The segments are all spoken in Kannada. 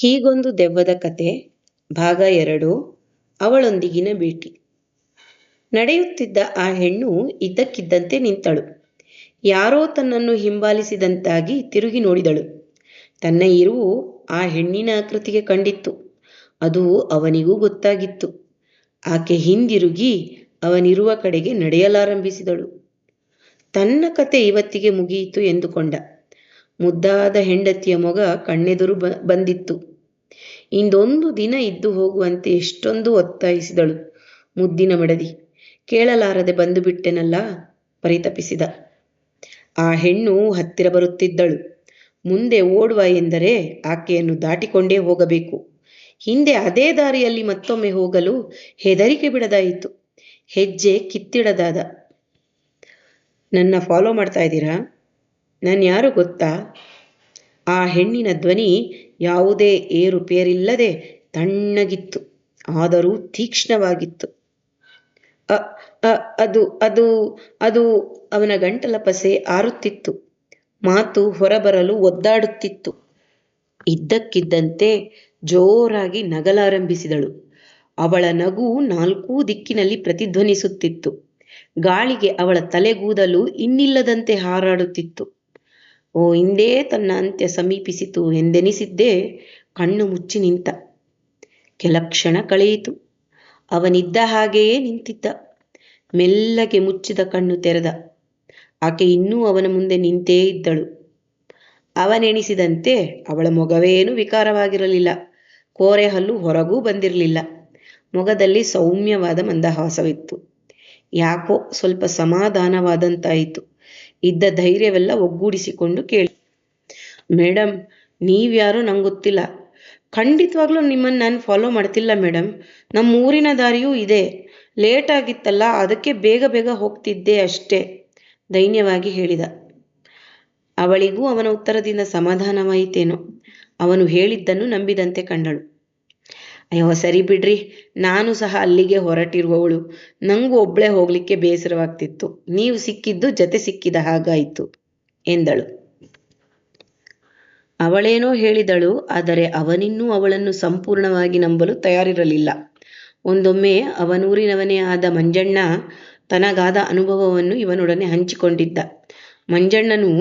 ಹೀಗೊಂದು ದೆವ್ವದ ಕತೆ, ಭಾಗ ಎರಡು, ಅವಳೊಂದಿಗಿನ ಭೇಟಿ. ನಡೆಯುತ್ತಿದ್ದ ಆ ಹೆಣ್ಣು ಇದ್ದಕ್ಕಿದ್ದಂತೆ ನಿಂತಳು. ಯಾರೋ ತನ್ನನ್ನು ಹಿಂಬಾಲಿಸಿದಂತಾಗಿ ತಿರುಗಿ ನೋಡಿದಳು. ತನ್ನ ಇರುವು ಆ ಹೆಣ್ಣಿನ ಆಕೃತಿಗೆ ಕಂಡಿತ್ತು. ಅದು ಅವನಿಗೂ ಗೊತ್ತಾಗಿತ್ತು. ಆಕೆ ಹಿಂದಿರುಗಿ ಅವನಿರುವ ಕಡೆಗೆ ನಡೆಯಲಾರಂಭಿಸಿದಳು. ತನ್ನ ಕತೆ ಇವತ್ತಿಗೆ ಮುಗಿಯಿತು ಎಂದುಕೊಂಡ. ಮುದ್ದಾದ ಹೆಂಡತಿಯ ಮೊಗ ಕಣ್ಣೆದುರು ಬಂದಿತ್ತು. ಇಂದೊಂದು ದಿನ ಇದ್ದು ಹೋಗುವಂತೆ ಎಷ್ಟೊಂದು ಒತ್ತಾಯಿಸಿದಳು. ಮುದ್ದಿನ ಮಡದಿ. ಕೇಳಲಾರದೆ ಬಂದು ಬಿಟ್ಟೆನಲ್ಲ? ಪರಿತಪಿಸಿದ. ಆ ಹೆಣ್ಣು ಹತ್ತಿರ ಬರುತ್ತಿದ್ದಳು. ಮುಂದೆ ಓಡುವ ಎಂದರೆ ಆಕೆಯನ್ನು ದಾಟಿಕೊಂಡೇ ಹೋಗಬೇಕು. ಹಿಂದೆ ಅದೇ ದಾರಿಯಲ್ಲಿ ಮತ್ತೊಮ್ಮೆ ಹೋಗಲು ಹೆದರಿಕೆ ಬಿಡದಾಯಿತು. ಹೆಜ್ಜೆ ಕಿತ್ತಿಡದಾದ. ನನ್ನ ಫಾಲೋ ಮಾಡ್ತಾ ಇದ್ದೀರಾ? ನಾನು ಯಾರು ಗೊತ್ತಾ? ಆ ಹೆಣ್ಣಿನ ಧ್ವನಿ ಯಾವುದೇ ಏರುಪೇರಿಲ್ಲದೆ ತಣ್ಣಗಿತ್ತು, ಆದರೂ ತೀಕ್ಷ್ಣವಾಗಿತ್ತು. ಅ ಅದು ಅದು ಅದು ಅವನ ಗಂಟಲ ಪಸೆ ಆರುತ್ತಿತ್ತು, ಮಾತು ಹೊರಬರಲು ಒದ್ದಾಡುತ್ತಿತ್ತು. ಇದ್ದಕ್ಕಿದ್ದಂತೆ ಜೋರಾಗಿ ನಗಲಾರಂಭಿಸಿದಳು. ಅವಳ ನಗು ನಾಲ್ಕೂ ದಿಕ್ಕಿನಲ್ಲಿ ಪ್ರತಿಧ್ವನಿಸುತ್ತಿತ್ತು. ಗಾಳಿಗೆ ಅವಳ ತಲೆಗೂದಲು ಇನ್ನಿಲ್ಲದಂತೆ ಹಾರಾಡುತ್ತಿತ್ತು. ಓ ಹಿಂದೇ ತನ್ನ ಅಂತ್ಯ ಸಮೀಪಿಸಿತು ಎಂದೆನಿಸಿದ್ದೇ ಕಣ್ಣು ಮುಚ್ಚಿ ನಿಂತ. ಕೆಲ ಕ್ಷಣ ಕಳೆಯಿತು. ಅವನಿದ್ದ ಹಾಗೆಯೇ ನಿಂತಿದ್ದ. ಮೆಲ್ಲಗೆ ಮುಚ್ಚಿದ ಕಣ್ಣು ತೆರೆದ. ಆಕೆ ಇನ್ನೂ ಅವನ ಮುಂದೆ ನಿಂತೇ ಇದ್ದಳು. ಅವನೆಣಿಸಿದಂತೆ ಅವಳ ಮೊಗವೇನೂ ವಿಕಾರವಾಗಿರಲಿಲ್ಲ. ಕೋರೆ ಹಲ್ಲು ಹೊರಗೂ ಬಂದಿರಲಿಲ್ಲ. ಮೊಗದಲ್ಲಿ ಸೌಮ್ಯವಾದ ಮಂದಹಾಸವಿತ್ತು. ಯಾಕೋ ಸ್ವಲ್ಪ ಸಮಾಧಾನವಾದಂತಾಯಿತು. ಇದ್ದ ಧೈರ್ಯವೆಲ್ಲ ಒಗ್ಗೂಡಿಸಿಕೊಂಡು ಕೇಳಿ. ಮೇಡಮ್ ನೀವ್ಯಾರೋ ನಂಗೆ ಗೊತ್ತಿಲ್ಲ. ಖಂಡಿತವಾಗ್ಲೂ ನಿಮ್ಮನ್ನು ನಾನು ಫಾಲೋ ಮಾಡ್ತಿಲ್ಲ ಮೇಡಮ್ ನಮ್ಮ ಊರಿನ ದಾರಿಯೂ ಇದೆ. ಲೇಟ್ ಆಗಿತ್ತಲ್ಲ ಅದಕ್ಕೆ ಬೇಗ ಬೇಗ ಹೋಗ್ತಿದ್ದೆ ಅಷ್ಟೇ, ದೈನ್ಯವಾಗಿ ಹೇಳಿದ. ಅವಳಿಗೂ ಅವನ ಉತ್ತರದಿಂದ ಸಮಾಧಾನವಾಯಿತೇನೋ. ಅವನು ಹೇಳಿದ್ದನ್ನು ನಂಬಿದಂತೆ ಕಂಡಳು. ಅಯ್ಯೋ, ಸರಿ ಬಿಡ್ರಿ. ನಾನು ಸಹ ಅಲ್ಲಿಗೆ ಹೊರಟಿರುವವಳು. ನಂಗೂ ಒಬ್ಳೆ ಹೋಗ್ಲಿಕ್ಕೆ ಬೇಸರವಾಗ್ತಿತ್ತು. ನೀವು ಸಿಕ್ಕಿದ್ದು ಜತೆ ಸಿಕ್ಕಿದ ಹಾಗಾಯಿತು, ಎಂದಳು. ಅವಳೇನೋ ಹೇಳಿದಳು, ಆದರೆ ಅವನಿನ್ನೂ ಅವಳನ್ನು ಸಂಪೂರ್ಣವಾಗಿ ನಂಬಲು ತಯಾರಿರಲಿಲ್ಲ. ಒಂದೊಮ್ಮೆ ಅವನೂರಿನವನೇ ಆದ ಮಂಜಣ್ಣ ತನಗಾದ ಅನುಭವವನ್ನು ಇವನೊಡನೆ ಹಂಚಿಕೊಂಡಿದ್ದ. ಮಂಜಣ್ಣನು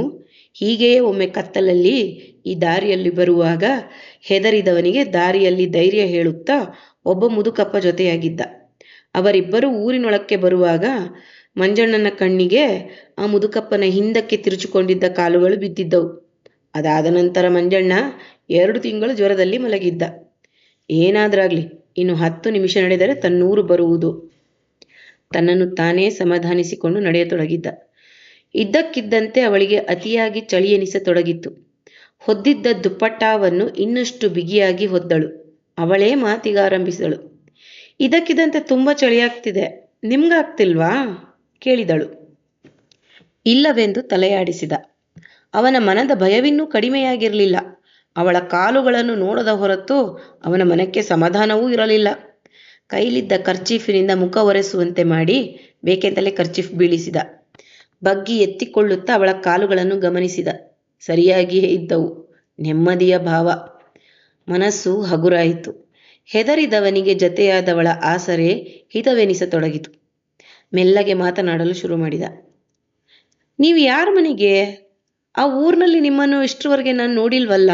ಹೀಗೆಯೇ ಒಮ್ಮೆ ಕತ್ತಲಲ್ಲಿ ಈ ದಾರಿಯಲ್ಲಿ ಬರುವಾಗ ಹೆದರಿದವನಿಗೆ ದಾರಿಯಲ್ಲಿ ಧೈರ್ಯ ಹೇಳುತ್ತಾ ಒಬ್ಬ ಮುದುಕಪ್ಪ ಜೊತೆಯಾಗಿದ್ದ. ಅವರಿಬ್ಬರು ಊರಿನೊಳಕ್ಕೆ ಬರುವಾಗ ಮಂಜಣ್ಣನ ಕಣ್ಣಿಗೆ ಆ ಮುದುಕಪ್ಪನ ಹಿಂದಕ್ಕೆ ತಿರುಚಿಕೊಂಡಿದ್ದ ಕಾಲುಗಳು ಬಿದ್ದಿದ್ದವು. ಅದಾದ ನಂತರ ಮಂಜಣ್ಣ ಎರಡು ತಿಂಗಳು ಜ್ವರದಲ್ಲಿ ಮಲಗಿದ್ದ. ಏನಾದ್ರಾಗ್ಲಿ ಇನ್ನು ಹತ್ತು ನಿಮಿಷ ನಡೆದರೆ ತನ್ನೂರು ಬರುವುದು. ತನ್ನನ್ನು ತಾನೇ ಸಮಾಧಾನಿಸಿಕೊಂಡು ನಡೆಯತೊಡಗಿದ್ದ. ಇದ್ದಕ್ಕಿದ್ದಂತೆ ಅವಳಿಗೆ ಅತಿಯಾಗಿ ಚಳಿಯೆನಿಸತೊಡಗಿತು ಹೊದ್ದಿದ್ದ ದುಪ್ಪಟ್ಟಾವನ್ನು ಇನ್ನಷ್ಟು ಬಿಗಿಯಾಗಿ ಹೊದ್ದಳು. ಅವಳೇ ಮಾತಿಗಾರಂಭಿಸಿದಳು ಇದಕ್ಕಿದ್ದಂತೆ ತುಂಬ ಚಳಿಯಾಗ್ತಿದೆ. ನಿಮ್ಗಾಗ್ತಿಲ್ವಾ? ಕೇಳಿದಳು. ಇಲ್ಲವೆಂದು ತಲೆಯಾಡಿಸಿದ. ಅವನ ಮನದ ಭಯವಿನ್ನೂ ಕಡಿಮೆಯಾಗಿರಲಿಲ್ಲ. ಅವಳ ಕಾಲುಗಳನ್ನು ನೋಡದ ಹೊರತು ಅವನ ಮನಕ್ಕೆ ಸಮಾಧಾನವೂ ಇರಲಿಲ್ಲ. ಕೈಲಿದ್ದ ಕರ್ಚೀಫಿನಿಂದ ಮುಖ ಒರೆಸುವಂತೆ ಮಾಡಿ ಬೇಕೆಂತಲೇ ಕರ್ಚೀಫ್ ಬೀಳಿಸಿದ. ಬಗ್ಗಿ ಎತ್ತಿಕೊಳ್ಳುತ್ತಾ ಅವಳ ಕಾಲುಗಳನ್ನು ಗಮನಿಸಿದ. ಸರಿಯಾಗಿಯೇ ಇದ್ದವು. ನೆಮ್ಮದಿಯ ಭಾವ. ಮನಸ್ಸು ಹಗುರಾಯಿತು. ಹೆದರಿದವನಿಗೆ ಜತೆಯಾದವಳ ಆಸರೆ ಹಿತವೆನಿಸತೊಡಗಿತು. ಮೆಲ್ಲಗೆ ಮಾತನಾಡಲು ಶುರು ಮಾಡಿದ ನೀವು ಯಾರ ಮನೆಗೆ? ಆ ಊರಿನಲ್ಲಿ ನಿಮ್ಮನ್ನು ಇಷ್ಟರವರೆಗೆ ನಾನು ನೋಡಿಲ್ವಲ್ಲ?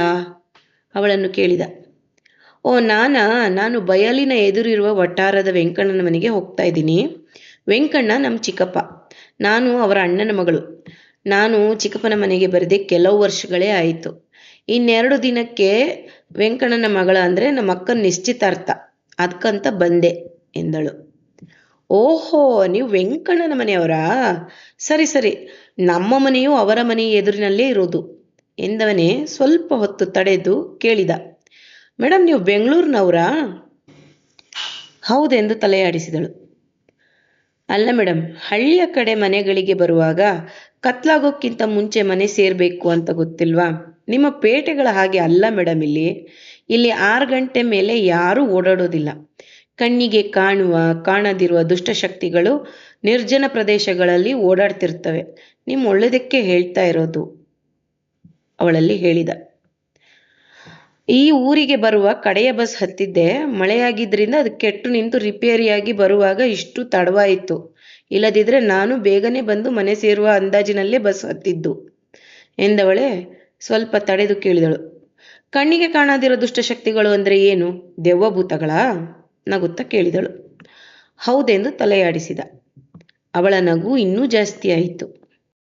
ಅವಳನ್ನು ಕೇಳಿದ. ಓ, ನಾನಾ? ನಾನು ಬಯಲಿನ ಎದುರಿರುವ ವಟ್ಟಾರದ ವೆಂಕಣ್ಣನ ಮನೆಗೆ ಹೋಗ್ತಾ ಇದ್ದೀನಿ. ವೆಂಕಣ್ಣ ನಮ್ಮ ಚಿಕ್ಕಪ್ಪ. ನಾನು ಅವರ ಅಣ್ಣನ ಮಗಳು. ನಾನು ಚಿಕ್ಕಪ್ಪನ ಮನೆಗೆ ಬರೆದೇ ಕೆಲವು ವರ್ಷಗಳೇ ಆಯಿತು. ಇನ್ನೆರಡು ದಿನಕ್ಕೆ ವೆಂಕಣ್ಣನ ಮಗಳ ಅಂದರೆ ನಮ್ಮ ಅಕ್ಕನ ನಿಶ್ಚಿತಾರ್ಥ ಅದಕ್ಕಂತ ಬಂದೆ ಎಂದಳು. ಓಹೋ, ನೀವು ವೆಂಕಣ್ಣನ ಮನೆಯವರಾ? ಸರಿ ಸರಿ. ನಮ್ಮ ಮನೆಯು ಅವರ ಮನೆ ಎದುರಿನಲ್ಲೇ ಇರೋದು ಎಂದವನೇ ಸ್ವಲ್ಪ ಹೊತ್ತು ತಡೆದು ಕೇಳಿದ. ಮೇಡಮ್ ನೀವು ಬೆಂಗಳೂರಿನವರಾ? ಹೌದೆಂದು ತಲೆಯಾಡಿಸಿದಳು. ಅಲ್ಲ ಮೇಡಮ್ ಹಳ್ಳಿಯ ಕಡೆ ಮನೆಗಳಿಗೆ ಬರುವಾಗ ಕತ್ಲಾಗೋಕ್ಕಿಂತ ಮುಂಚೆ ಮನೆ ಸೇರಬೇಕು ಅಂತ ಗೊತ್ತಿಲ್ವಾ? ನಿಮ್ಮ ಪೇಟೆಗಳ ಹಾಗೆ ಅಲ್ಲ ಮೇಡಮ್ ಇಲ್ಲಿ. ಇಲ್ಲಿ ಆರು ಗಂಟೆ ಮೇಲೆ ಯಾರೂ ಓಡಾಡೋದಿಲ್ಲ. ಕಣ್ಣಿಗೆ ಕಾಣುವ, ಕಾಣದಿರುವ ದುಷ್ಟಶಕ್ತಿಗಳು ನಿರ್ಜನ ಪ್ರದೇಶಗಳಲ್ಲಿ ಓಡಾಡ್ತಿರ್ತವೆ. ನಿಮ್ಮ ಒಳ್ಳೆದಕ್ಕೆ ಹೇಳ್ತಾ ಇರೋದು ಅವಳಲ್ಲಿ ಹೇಳಿದ. ಈ ಊರಿಗೆ ಬರುವ ಕಡೆಯ ಬಸ್ ಹತ್ತಿದ್ದೆ. ಮಳೆಯಾಗಿದ್ದರಿಂದ ಅದು ಕೆಟ್ಟು ನಿಂತು ರಿಪೇರಿಯಾಗಿ ಬರುವಾಗ ಇಷ್ಟು ತಡವಾಯಿತು. ಇಲ್ಲದಿದ್ದರೆ ನಾನು ಬೇಗನೆ ಬಂದು ಮನೆ ಸೇರುವ ಅಂದಾಜಿನಲ್ಲೇ ಬಸ್ ಹತ್ತಿದ್ದು, ಎಂದವಳೆ ಸ್ವಲ್ಪ ತಡೆದು ಕೇಳಿದಳು. ಕಣ್ಣಿಗೆ ಕಾಣದಿರೋ ದುಷ್ಟಶಕ್ತಿಗಳು ಅಂದರೆ ಏನು? ದೆವ್ವಭೂತಗಳಾ? ನಗುತ್ತಾ ಕೇಳಿದಳು. ಹೌದೆಂದು ತಲೆಯಾಡಿಸಿದ. ಅವಳ ನಗು ಇನ್ನೂ ಜಾಸ್ತಿ ಆಯಿತು.